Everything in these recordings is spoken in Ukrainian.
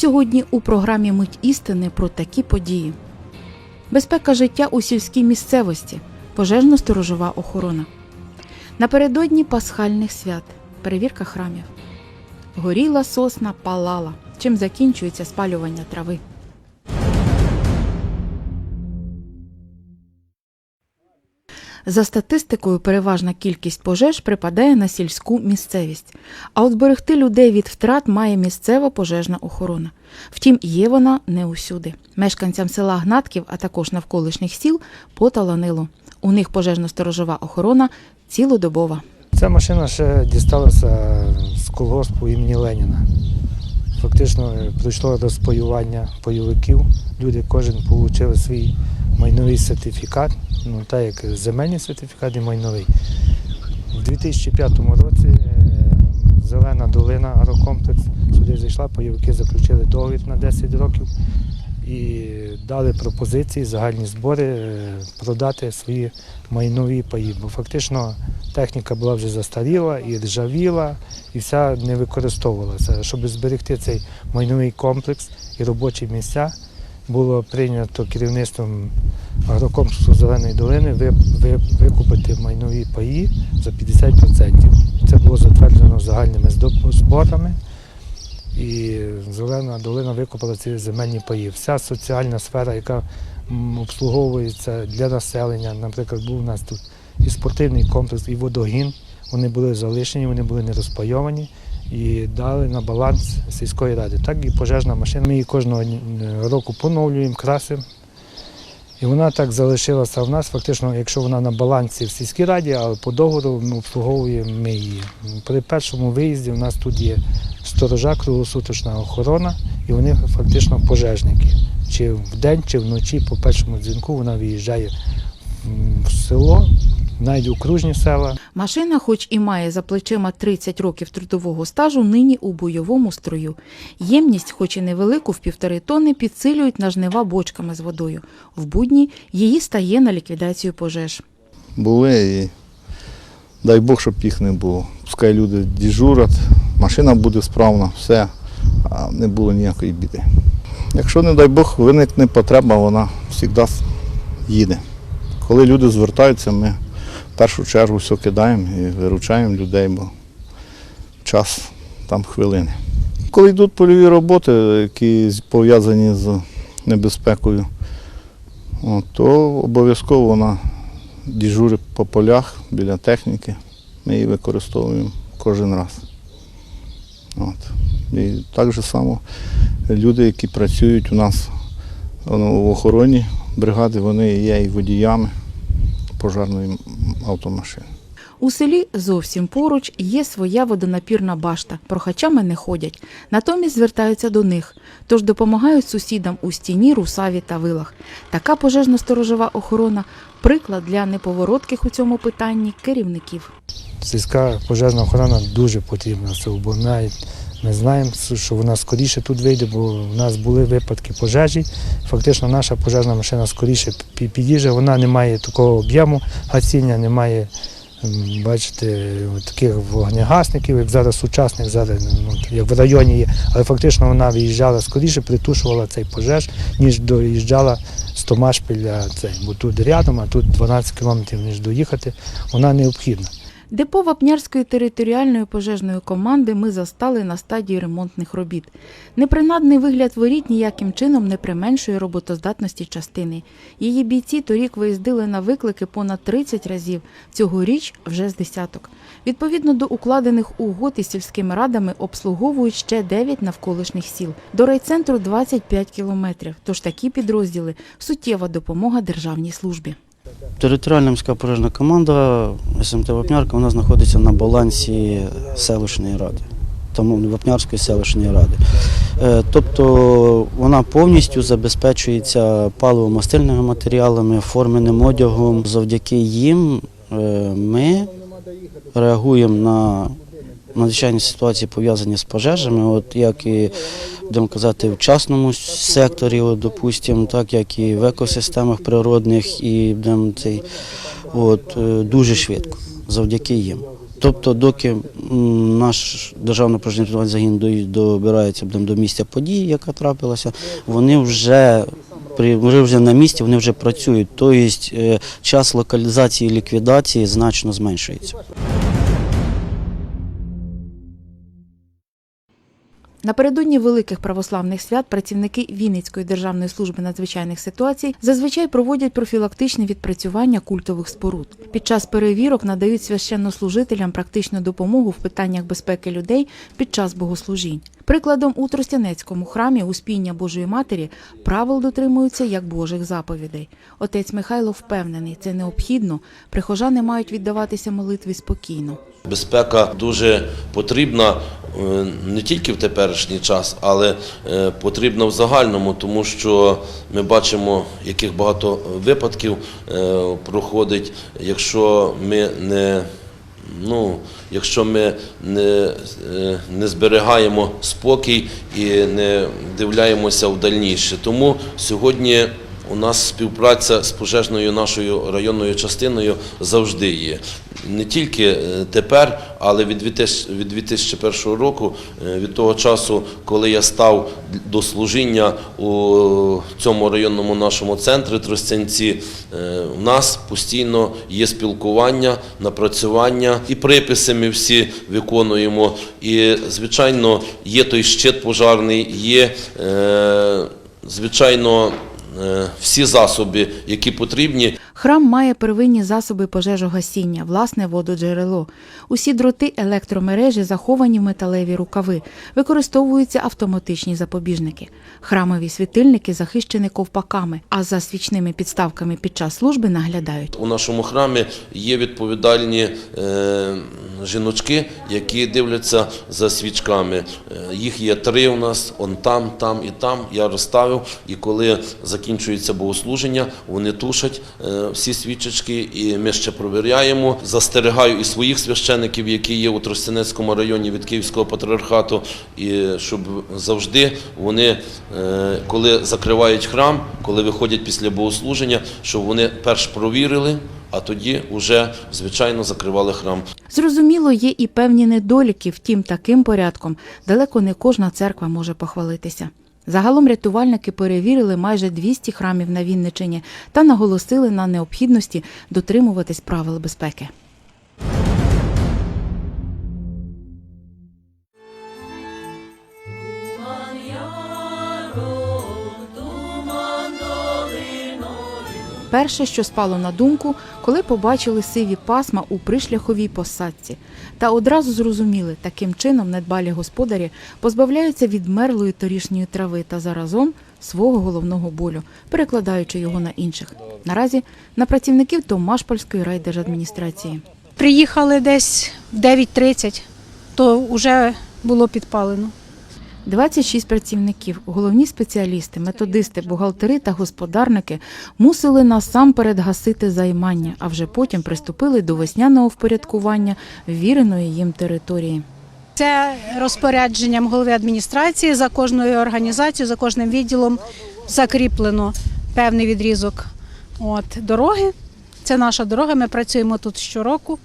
Сьогодні у програмі Мить істини про такі події. Безпека життя у сільській місцевості, пожежно-сторожова охорона. Напередодні пасхальних свят, перевірка храмів. Горіла сосна, палала. Чим закінчується спалювання трави. За статистикою, переважна кількість пожеж припадає на сільську місцевість. А от зберегти людей від втрат має місцева пожежна охорона. Втім, є вона не усюди. Мешканцям села Гнатків, а також навколишніх сіл, поталанило. У них пожежно-сторожова охорона цілодобова. Ця машина ще дісталася з колгоспу імені Леніна. Фактично е, пройшло розпаювання бойовиків. Люди кожен отримав свій майновий сертифікат, ну так як земельний сертифікат і майновий. У 2005 році е, Зелена долина агрокомплекс сюди зайшла, бойовики заключили договір на 10 років і дали пропозиції, загальні збори е, продати свої майнові паї. Бо фактично техніка була вже застаріла і ржавіла, і вся не використовувалася. Щоб зберегти цей майновий комплекс і робочі місця, було прийнято керівництвом агрокомплексу Зеленої долини ви- ви- викупити майнові паї за 50%. Це було затверджено загальними зборами. І Зелена долина викупила ці земельні паї. Вся соціальна сфера, яка обслуговується для населення, наприклад, був у нас тут і спортивний комплекс, і водогін. Вони були залишені, вони були не розпайовані і дали на баланс сільської ради. Так і пожежна машина. Ми її кожного року поновлюємо, красимо. І вона так залишилася в нас. Фактично, якщо вона на балансі в сільській раді, але по договору ми обслуговуємо ми її. При першому виїзді у нас тут є сторожа, круглосуточна охорона, і вони фактично пожежники. Чи вдень, чи вночі по першому дзвінку вона виїжджає в село, навіть окружні села. Машина, хоч і має за плечима 30 років трудового стажу, нині у бойовому строю. Ємність, хоч і невелику, в півтори тонни, підсилюють на жнива бочками з водою. В будні її стає на ліквідацію пожеж. були і дай Бог, щоб їх не було. Пускай люди дежурять, машина буде справна, все, а не було ніякої біди. Якщо, не дай Бог, виникне потреба, вона завжди їде. Коли люди звертаються, ми першу чергу все кидаємо і виручаємо людей, бо час там хвилини. Коли йдуть польові роботи, які пов'язані з небезпекою, то обов'язково вона дежурить по полях біля техніки. Ми її використовуємо кожен раз. От. І так же само люди, які працюють у нас ну, в охороні бригади, вони є і водіями пожежної автомашини. У селі зовсім поруч є своя водонапірна башта. Прохачами не ходять. Натомість звертаються до них, тож допомагають сусідам у стіні, русаві та вилах. Така пожежно-сторожова охорона приклад для неповоротких у цьому питанні керівників. Сільська пожежна охорона дуже потрібна селу, бо навіть ми знаємо, що вона скоріше тут вийде, бо в нас були випадки пожежі. Фактично наша пожежна машина скоріше під'їжджає, вона не має такого об'єму гасіння, не має, бачите, таких вогнегасників, як зараз сучасних, зараз ну, як в районі є. Але фактично вона виїжджала скоріше, притушувала цей пожеж, ніж доїжджала з Томашпіля цей. Бо тут рядом, а тут 12 кілометрів, ніж доїхати, вона необхідна. Депо Вапнярської територіальної пожежної команди ми застали на стадії ремонтних робіт. Непринадний вигляд воріт ніяким чином не применшує роботоздатності частини. Її бійці торік виїздили на виклики понад 30 разів, цьогоріч вже з десяток. Відповідно до укладених угод із сільськими радами обслуговують ще 9 навколишніх сіл. До райцентру 25 кілометрів. Тож такі підрозділи суттєва допомога державній службі. Територіальна міська пожежна команда СМТ Вапнярка вона знаходиться на балансі селищної ради, тому Вапнярської селищної ради. Е, Тобто вона повністю забезпечується паливо-мастильними матеріалами, форменим одягом. Завдяки їм е, ми реагуємо на надзвичайні ситуації пов'язані з пожежами, от як і будемо казати, в частному секторі, от, допустимо, так як і в екосистемах природних, і будемо цей от е, дуже швидко, завдяки їм. Тобто, доки наш державний пожежний загін до- добирається будемо до місця події, яка трапилася, вони вже вони вже на місці, вони вже працюють. Тобто е, час локалізації і ліквідації значно зменшується. Напередодні великих православних свят працівники Вінницької державної служби надзвичайних ситуацій зазвичай проводять профілактичне відпрацювання культових споруд. Під час перевірок надають священнослужителям практичну допомогу в питаннях безпеки людей під час богослужінь. Прикладом у Тростянецькому храмі Успіння Божої Матері правил дотримуються як Божих заповідей. Отець Михайло впевнений, це необхідно. Прихожани мають віддаватися молитві спокійно. Безпека дуже потрібна е, не тільки в теперішній час, але е, потрібна в загальному, тому що ми бачимо, яких багато випадків е, проходить, якщо ми не Ну, якщо ми не, не зберігаємо спокій і не дивляємося в дальніше. Тому сьогодні у нас співпраця з пожежною нашою районною частиною завжди є. Не тільки е, тепер, але від 2001 року, е, від того часу, коли я став до служіння у цьому районному нашому центрі Тростянці, е, у нас постійно є спілкування, напрацювання і приписи ми всі виконуємо. І, звичайно, є той щит пожарний, є, е, звичайно, е, всі засоби, які потрібні. Храм має первинні засоби пожежогасіння, власне вододжерело. Усі дроти електромережі заховані в металеві рукави. Використовуються автоматичні запобіжники. Храмові світильники захищені ковпаками, а за свічними підставками під час служби наглядають. У нашому храмі є відповідальні е, жіночки, які дивляться за свічками. Е, їх є три у нас, он там, там і там. Я розставив. І коли закінчується богослуження, вони тушать е, всі свічечки, і ми ще провіряємо. Застерігаю і своїх священиків, які є у Тростянецькому районі від Київського патріархату, і щоб завжди вони, е, коли закривають храм, коли виходять після богослуження, щоб вони перш провірили, а тоді вже звичайно закривали храм. Зрозуміло, є і певні недоліки, втім, таким порядком далеко не кожна церква може похвалитися. Загалом рятувальники перевірили майже 200 храмів на Вінничині та наголосили на необхідності дотримуватись правил безпеки. Перше, що спало на думку, коли побачили сиві пасма у пришляховій посадці, та одразу зрозуміли, таким чином недбалі господарі позбавляються від мерлої торішньої трави та заразом свого головного болю, перекладаючи його на інших. Наразі на працівників Томашпольської райдержадміністрації. Приїхали десь в 9.30, то вже було підпалено. 26 працівників, головні спеціалісти, методисти, бухгалтери та господарники мусили насамперед гасити займання, а вже потім приступили до весняного впорядкування ввіреної їм території. Це розпорядженням голови адміністрації за кожною організацією, за кожним відділом закріплено певний відрізок от, дороги. Це наша дорога. Ми працюємо тут щороку.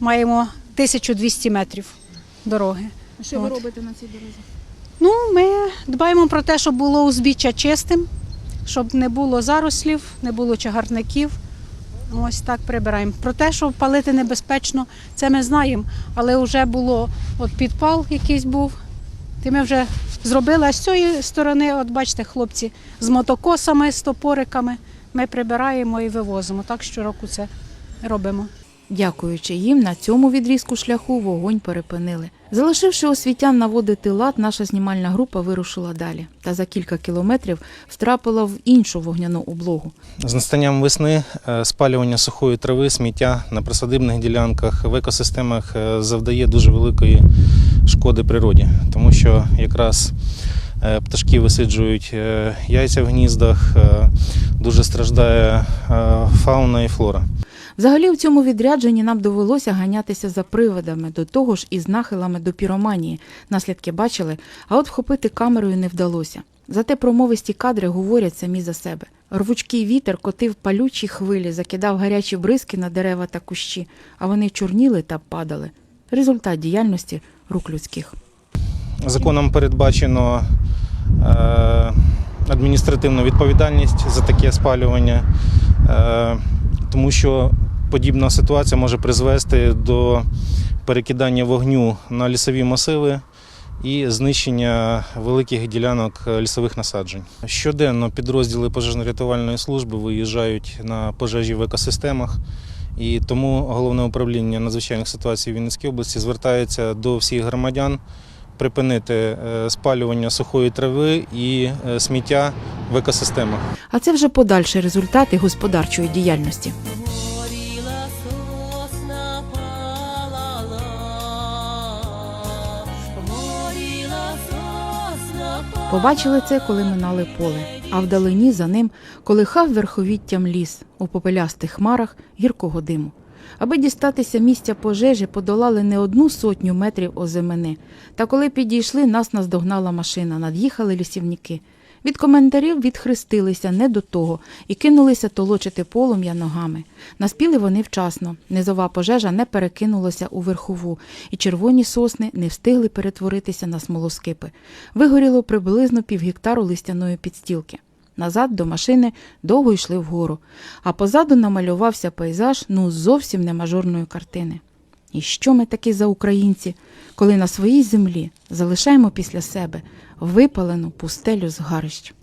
Маємо 1200 метрів дороги. Що ви робите на цій дорозі? Ну, ми дбаємо про те, щоб було узбіччя чистим, щоб не було зарослів, не було чагарників. Ось так прибираємо. Про те, що палити небезпечно, це ми знаємо. Але вже було от підпал якийсь був. Ти ми вже зробили, а з цієї сторони, от бачите, хлопці з мотокосами, з топориками. Ми прибираємо і вивозимо. Так щороку це робимо. Дякуючи їм, на цьому відрізку шляху вогонь перепинили. Залишивши освітян наводити лад, наша знімальна група вирушила далі та за кілька кілометрів втрапила в іншу вогняну облогу. З настанням весни е, спалювання сухої трави, сміття на присадибних ділянках в екосистемах е, завдає дуже великої шкоди природі, тому що якраз е, пташки висиджують яйця в гніздах, дуже страждає фауна і флора. Взагалі, в цьому відрядженні нам довелося ганятися за приводами, до того ж із нахилами до піроманії. Наслідки бачили, а от вхопити камерою не вдалося. Зате промовисті кадри говорять самі за себе. Рвучкий вітер котив палючі хвилі, закидав гарячі бризки на дерева та кущі, а вони чорніли та падали. результат діяльності рук людських. Законом передбачено е, адміністративну відповідальність за таке спалювання, е, тому що подібна ситуація може призвести до перекидання вогню на лісові масиви і знищення великих ділянок лісових насаджень. Щоденно підрозділи пожежно-рятувальної служби виїжджають на пожежі в екосистемах. І тому головне управління надзвичайних ситуацій Вінницької області звертається до всіх громадян припинити е, спалювання сухої трави і е, сміття в екосистемах. А це вже подальші результати господарчої діяльності. Побачили це, коли минали поле, а вдалині за ним колихав верховіттям ліс у попелястих хмарах гіркого диму. Аби дістатися місця пожежі, подолали не одну сотню метрів озимини. Та коли підійшли, нас наздогнала машина, над'їхали лісівники. Від коментарів відхрестилися не до того і кинулися толочити полум'я ногами. Наспіли вони вчасно. Низова пожежа не перекинулася у верхову, і червоні сосни не встигли перетворитися на смолоскипи. Вигоріло приблизно півгектару листяної підстілки. Назад до машини довго йшли вгору, а позаду намалювався пейзаж ну зовсім не мажорної картини. І що ми такі за українці, коли на своїй землі залишаємо після себе випалену пустелю згарищ?